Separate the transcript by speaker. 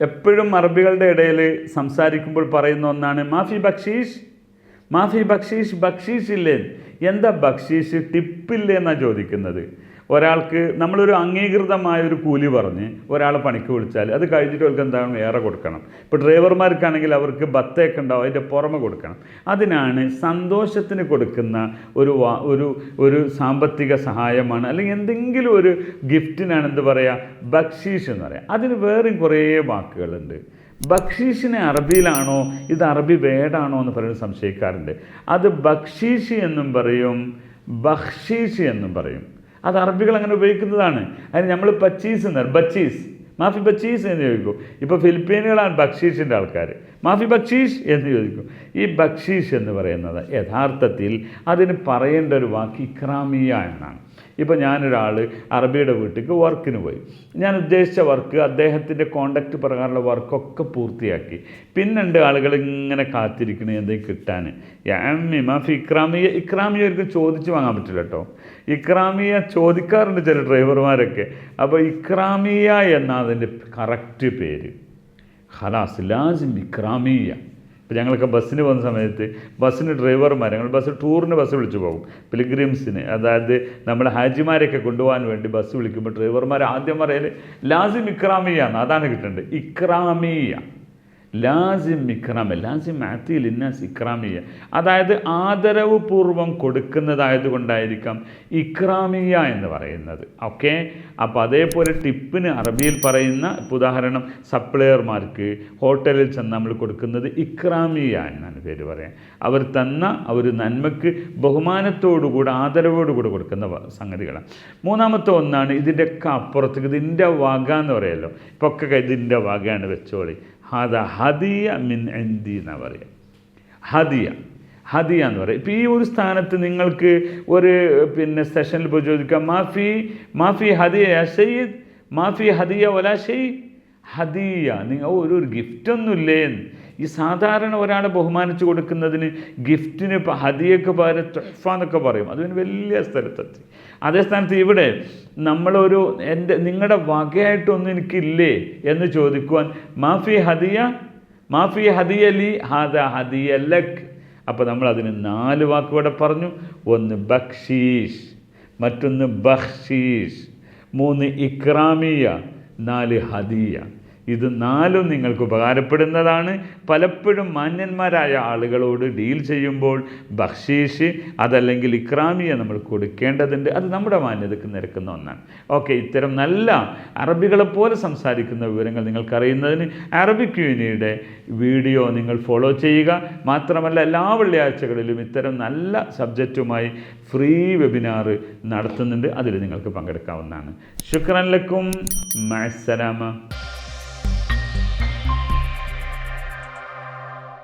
Speaker 1: എപ്പോഴും അറബികളുടെ ഇടയിൽ സംസാരിക്കുമ്പോൾ പറയുന്ന ഒന്നാണ് മാഫി ബക്ഷീഷ് മാഫി ബക്ഷീഷ് ബക്ഷീഷ് ഇല്ലേ എന്താ ബക്ഷീഷ് ടിപ്പില്ലേ എന്നാണ് ചോദിക്കുന്നത്? ഒരാൾക്ക് നമ്മളൊരു അംഗീകൃതമായ ഒരു കൂലി പറഞ്ഞ് ഒരാളെ പണിക്ക് വിളിച്ചാൽ അത് കഴിഞ്ഞിട്ട് അവർക്ക് എന്താണ് വേറെ കൊടുക്കണം. ഇപ്പോൾ ഡ്രൈവർമാർക്കാണെങ്കിൽ അവർക്ക് ബത്തേക്ക് ഉണ്ടാവും അതിന്റെ പുറമെ കൊടുക്കണം. അതിനാണ് സന്തോഷത്തിന് കൊടുക്കുന്ന ഒരു ഒരു ഒരു സാമ്പത്തിക സഹായമാണ്. അല്ലെങ്കിൽ എന്തെങ്കിലും ഒരു ഗിഫ്റ്റിനാണ് എന്ത് പറയുക ബക്ഷീഷ് എന്ന് പറയുക അതിന് വേറെയും കുറേ വാക്കുകളുണ്ട്. ബക്ഷീഷിനെ അറബിയിലാണോ? ഇത് അറബി വേടാണോ എന്ന് പറയുന്നത് സംശയിക്കാറുണ്ട്. അത് ബക്ഷീഷ് എന്നും പറയും ബക്ഷീഷ് എന്നും പറയും. അത് അറബികൾ അങ്ങനെ ഉപയോഗിക്കുന്നതാണ്. അതിന് നമ്മൾ പച്ചീസ് എന്ന് പറയും. ബച്ചീസ്. മാഫി ബച്ചീസ് എന്ന് ചോദിക്കും. ഇപ്പോൾ ഫിലിപ്പീനുകളാണ് ബക്ഷീഷിന്റെ ആൾക്കാർ മാഫി ബക്ഷീഷ് എന്ന് ചോദിക്കും. ഈ ബക്ഷീഷ് എന്ന് പറയുന്നത് യഥാർത്ഥത്തിൽ അതിന് പറയേണ്ട ഒരു വാക്ക് ഇക്രാമിയ എന്നാണ്. ഇപ്പോൾ ഞാനൊരാൾ അറബിയുടെ വീട്ടിലേക്ക് വർക്കിന് പോയി. ഞാൻ ഉദ്ദേശിച്ച വർക്ക് അദ്ദേഹത്തിന്റെ കോണ്ടാക്റ്റ് പ്രകാരമുള്ള വർക്കൊക്കെ പൂർത്തിയാക്കി. പിന്നുണ്ട് ആളുകൾ ഇങ്ങനെ കാത്തിരിക്കണേ എന്തെങ്കിലും കിട്ടാൻ യാമി മാഫി ഇക്രാമിയ. ഇക്രാമിയ ഒരിക്കലും ചോദിച്ച് വാങ്ങാൻ പറ്റില്ല കേട്ടോ ഇക്രാമിയ ചോദിക്കാറുണ്ട് ചില ഡ്രൈവർമാരൊക്കെ. അപ്പോൾ ഇക്രാമിയ എന്നാണ് അതിന്റെ കറക്റ്റ് പേര്? ഹലാസ് ലാസിം ഇക്രാമിയ. ഇപ്പം ഞങ്ങളൊക്കെ ബസ്സിന് പോകുന്ന സമയത്ത് ബസ്സിന് ഡ്രൈവർമാർ ഞങ്ങൾ ബസ് ടൂറിന് ബസ് വിളിച്ചു പോകും. പിലിഗ്രിംസിന് അതായത് നമ്മുടെ ഹാജിമാരെയൊക്കെ കൊണ്ടുപോകാൻ വേണ്ടി ബസ് വിളിക്കുമ്പോൾ ഡ്രൈവർമാർ ആദ്യം പറയൽ ലാസിം ഇക്രാമിയാണ് അതാണ് കിട്ടേണ്ടത്. ഇക്രാമിയ. ലാസിം ഇക്രാമ ലാസിം ആത്തിൽ ഇന്നാസ് ഇക്രാമിയ. അതായത് ആദരവ് പൂർവം കൊടുക്കുന്നതായത് കൊണ്ടായിരിക്കാം ഇക്രാമിയ എന്ന് പറയുന്നത്. ഓക്കെ? അപ്പോൾ അതേപോലെ ടിപ്പിന് അറബിയിൽ പറയുന്ന ഉദാഹരണം സപ്ലയർമാർക്ക് ഹോട്ടലിൽ ചെന്ന് നമ്മൾ കൊടുക്കുന്നത് ഇക്രാമിയ എന്നാണ് പേര് പറയാൻ. അവർ തന്ന ഒരു നന്മക്ക് ബഹുമാനത്തോടുകൂടെ ആദരവോടുകൂടെ കൊടുക്കുന്ന സംഗതികളാണ്. മൂന്നാമത്തെ ഒന്നാണ് ഇതിന്റെയൊക്കെ അപ്പുറത്തേക്ക് ഇതിന്റെ വക എന്ന് പറയുമല്ലോ ഇപ്പോൾ ഇതിന്റെ വകയാണ് വെച്ചോളി. ഹദ ഹദിയ മിൻ എന്തി എന്നാണ് പറയുക ഹദിയ ഹദിയ എന്ന് പറയും. ഇപ്പോൾ ഈ ഒരു സ്ഥാനത്ത് നിങ്ങൾക്ക് ഒരു പിന്നെ സെഷനിൽ പോയി ചോദിക്കാം മാഫി മാഫി ഹദിയ യാ സയ്യിദ് മാഫി ഹദിയ ഒലാ ഷെയ് ഹദിയ നിങ്ങൾ ഒരു ഒരു ഗിഫ്റ്റൊന്നുമില്ലേ എന്ന്. ഈ സാധാരണ ഒരാളെ ബഹുമാനിച്ചു കൊടുക്കുന്നതിന് ഗിഫ്റ്റിന് ഹദിയൊക്കെ പകരം തൊഫ എന്നൊക്കെ പറയും. അതിന് വലിയ സ്ഥലത്തെത്തി. അതേ സ്ഥാനത്ത് ഇവിടെ നമ്മളൊരു എന്റെ നിങ്ങളുടെ വകയായിട്ടൊന്നും എനിക്കില്ലേ എന്ന് ചോദിക്കുവാൻ മാഫി ഹദിയ മാഫി ഹദിയ ലി ഹാദ ഹദിയ ലക്. അപ്പോൾ നമ്മൾ അതിന് നാല് വാക്കുകൂടെ പറഞ്ഞു. ഒന്ന് ബക്ഷീഷ് മറ്റൊന്ന് ബക്ഷീഷ് മൂന്ന് ഇക്രാമിയ നാല് ഹദിയ ഇത് നാലും നിങ്ങൾക്ക് ഉപകാരപ്പെടുന്നതാണ്. പലപ്പോഴും മാന്യന്മാരായ ആളുകളോട് ഡീൽ ചെയ്യുമ്പോൾ ബക്ഷീഷ് അതല്ലെങ്കിൽ ഇക്രാമിയ നമ്മൾ കൊടുക്കേണ്ടതുണ്ട്. അത് നമ്മുടെ മാന്യതയ്ക്ക് നിരക്കുന്ന ഒന്നാണ്. ഓക്കെ ഇത്തരം നല്ല അറബികളെ പോലെ സംസാരിക്കുന്ന വിവരങ്ങൾ നിങ്ങൾക്കറിയുന്നതിന് അറബിക് യൂണിയുടെ വീഡിയോ നിങ്ങൾ ഫോളോ ചെയ്യുക. മാത്രമല്ല എല്ലാ വെള്ളിയാഴ്ചകളിലും ഇത്തരം നല്ല സബ്ജക്റ്റുമായി ഫ്രീ വെബിനാർ നടത്തുന്നുണ്ട്. അതിൽ നിങ്ങൾക്ക് പങ്കെടുക്കാവുന്നതാണ്. ശുക്രൻ ലക്കും. മഅസ്സലാമ